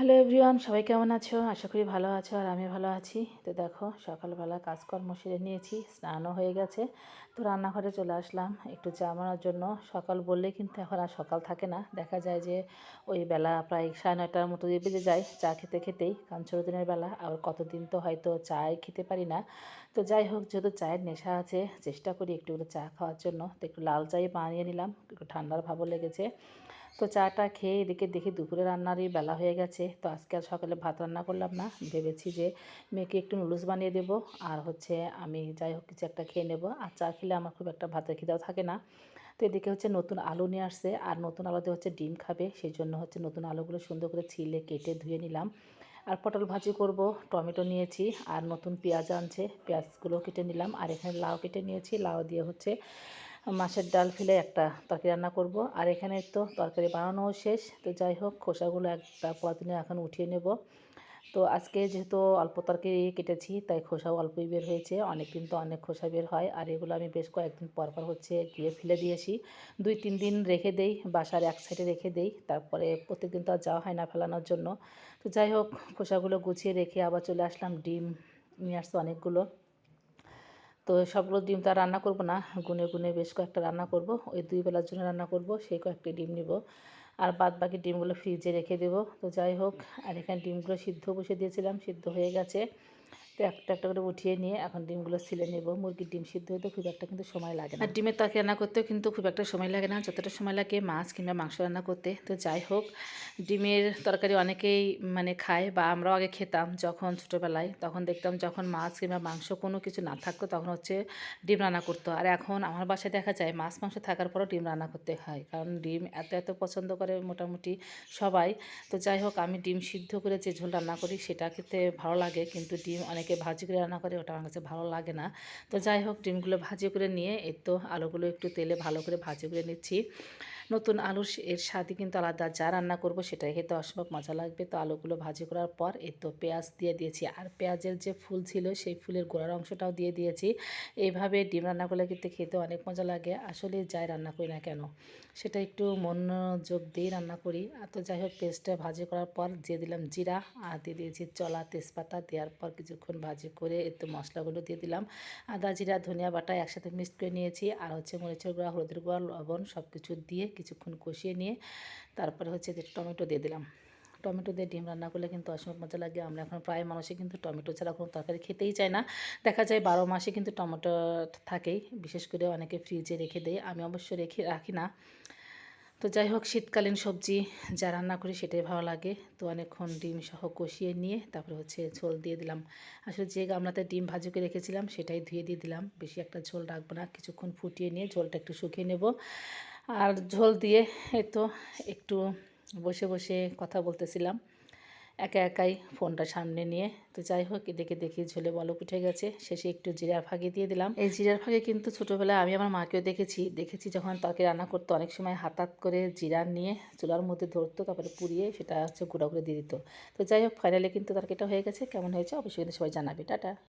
Hello everyone, সবাই কেমন আছো? আশা করি ভালো আছো আর আমি ভালো আছি। তো দেখো, সকালবেলা কাজকর্ম সেরে নিয়েছি, স্নানও হয়ে গেছে। তো রান্নাঘরে চলে আসলাম, একটু চা বানানোর জন্য। সকাল বললে কিন্তু এখন আর সকাল থাকে না। দেখা যায় যে ওই বেলা প্রায় সাড়ে নয়টার মতো দিয়ে বেজে যায় চা খেতে খেতেই, কারণ ছোটো দিনের বেলা। আবার কতদিন তো হয়তো চায় খেতে পারি না। তো যাই হোক, যেহেতু চায়ের নেশা আছে, চেষ্টা করি একটু চা খাওয়ার জন্য। তো একটু লাল চাই বানিয়ে নিলাম, একটু ঠান্ডার ভাবও লেগেছে। তো চাটা খেয়ে এদিকে দেখি দুপুরে রান্নারই বেলা হয়ে গেছে। তো আজকে আর সকালে ভাত রান্না করলাম না। ভেবেছি যে মেয়েকে একটু নুডলস বানিয়ে দেবো। আর হচ্ছে আমি যাই হোক কিছু একটা খেয়ে নেব। আর চা খেলে আমার খুব একটা ভাতের খিদাও থাকে না। তো এদিকে হচ্ছে নতুন আলু নিয়ে আসছে। আর নতুন আলুতে হচ্ছে ডিম খাবে। সেই জন্য হচ্ছে নতুন আলুগুলো সুন্দর করে ছিলে, কেটে ধুয়ে নিলাম। আর পটল ভাজি করব, টমেটো নিয়েছি। আর নতুন পেঁয়াজ আনছে। পেঁয়াজগুলো কেটে নিলাম। আর এখানে লাউ কেটে নিয়েছি। লাউ দিয়ে হচ্ছে মাছের ডাল ফেলে একটা তরকারি রান্না করব। আর এখানে তো তরকারি বানানোও শেষ। তো যাই হোক, খোসাগুলো একটা পরাদিনে এখন উঠিয়ে নেব। তো আজকে যেহেতু অল্প তরকারি কেটেছি, তাই খোসাও অল্পই বের হয়েছে। অনেক দিন তো অনেক খোসা বের হয়। আর এগুলো আমি বেশ কয়েকদিন পর পর হচ্ছে গিয়ে ফেলে দিয়েছি দুই তিন দিন রেখে দেই, বাসার এক সাইডে রেখে দেই। তারপরে প্রত্যেকদিন তো আর যাওয়া হয় না ফেলানোর জন্য। তো যাই হোক, খোসাগুলো গুছিয়ে রেখে আবার চলে আসলাম। ডিম নিয়ে আসতো অনেকগুলো। তো সবগুলো ডিম তো আর রান্না করব না। গুনে গুনে বেশ কয়েকটা রান্না করব। ওই দুই বেলার জন্য রান্না করব, সেই কয়েকটি ডিম নিব। আর বাদ বাকি ডিমগুলো ফ্রিজে রেখে দেব। তো যাই হোক, আর এখানে ডিমগুলো সিদ্ধ বসে দিয়েছিলাম, সিদ্ধ হয়ে গেছে। তো একটা একটা করে উঠিয়ে নিয়ে এখন ডিমগুলো ছিলে নেব। মুরগির ডিম সিদ্ধ হতে খুব একটা কিন্তু সময় লাগে না। আর ডিমের তরকারি রান্না করতেও কিন্তু খুব একটা সময় লাগে না। যতটা সময় লাগে মাছ কিংবা মাংস রান্না করতে। তো যাই হোক, ডিমের তরকারি অনেকেই মানে খায় বা আমরাও আগে খেতাম যখন ছোটোবেলায়। তখন দেখতাম যখন মাছ কিংবা মাংস কোনো কিছু না থাকতো তখন হচ্ছে ডিম রান্না করতো। আর এখন আমার বাসায় দেখা যায় মাছ, মাংস থাকার পরও ডিম রান্না করতে হয়। কারণ ডিম এত এত পছন্দ করে মোটামুটি সবাই। তো যাই হোক, আমি ডিম সিদ্ধ করে যে ঝোল রান্না করি সেটা খেতে ভালো লাগে। কিন্তু ডিম অনেকে ভাজি করে রান্না করে, ওটা আমার কাছে ভালো লাগে না। তো যাই হোক, ডিমগুলো ভাজি করে নিয়ে এর তো আলুগুলো একটু তেলে ভালো করে ভাজি করে নিচ্ছি। নতুন আলুর এর স্বাদই কিন্তু আলাদা। যা রান্না করব সেটাই খেতে অসম্ভব মজা লাগবে। তো আলুগুলো ভাজি করার পর এই তো পেঁয়াজ দিয়ে দিয়েছি। আর পেঁয়াজের যে ফুল ছিল সেই ফুলের গোড়ার অংশটাও দিয়ে দিয়েছি। এইভাবে ডিম রান্না করলে কিন্তু খেতে অনেক মজা লাগে। আসলে যাই রান্না করি না কেন, সেটা একটু মনোযোগ দিয়ে রান্না করি। আর তো যাই হোক পেস্টটা ভাজি করার পর দিয়ে দিলাম জিরা। আর দিয়ে দিয়েছি চলা তেজপাতা। দেওয়ার পর কিছুক্ষণ ভাজি করে একটু মশলাগুলো দিয়ে দিলাম। আদা, জিরা, ধনিয়া বাটা একসাথে মিক্সড করে নিয়েছি। আর হচ্ছে মরিচের গুঁড়া, হলুদের গুঁড়া, লবণ সব কিছু দিয়ে কিছুক্ষণ কষিয়ে নিয়ে তারপরে হচ্ছে যে টমেটো দিয়ে দিলাম। টমেটো দিয়ে ডিম রান্না করলে কিন্তু অসম্ভব মজা লাগে। আমরা এখন প্রায় মানুষই কিন্তু টমেটো ছাড়া কোনো তরকারি খেতেই চায় না। দেখা যায় বারো মাসে কিন্তু টমেটো থাকেই। বিশেষ করে অনেকে ফ্রিজে রেখে দেয়। আমি অবশ্য রেখে রাখি না। তো যাই হোক, শীতকালীন সবজি যা রান্না করি সেটাই ভালো লাগে। তো অনেকক্ষণ ডিম সহ কষিয়ে নিয়ে তারপরে হচ্ছে ঝোল দিয়ে দিলাম। আসলে যে গামলাতে ডিম ভাজি করে রেখেছিলাম সেটাই ধুয়ে দিয়ে দিলাম। বেশি একটা ঝোল রাখব না। কিছুক্ষণ ফুটিয়ে নিয়ে ঝোলটা একটু শুকিয়ে নেব। আর ঝোল দিয়ে তো একটু বসে বসে কথা বলতেছিলাম। একা একাই ফোনটা সামনে নিয়ে। তো যাই হোক, এদিকে দেখি ঝোলে বলক উঠে গেছে। শেষে একটু জিরার ফাঁকি দিয়ে দিলাম। এই জিরার ফাঁকে কিন্তু ছোটোবেলায় আমি আমার মাকেও দেখেছি। দেখেছি যখন তরকারি রান্না করতো, অনেক সময় হাতাত করে জিরা নিয়ে চুলার মধ্যে ধরতো, তারপরে পুড়িয়ে সেটা হচ্ছে গুঁড়া করে দিয়ে দিত। তো যাই হোক ফাইনালি কিন্তু তরকারিটা হয়ে গেছে। কেমন হয়েছে অবশ্যই সবাই জানাবে। টাটা।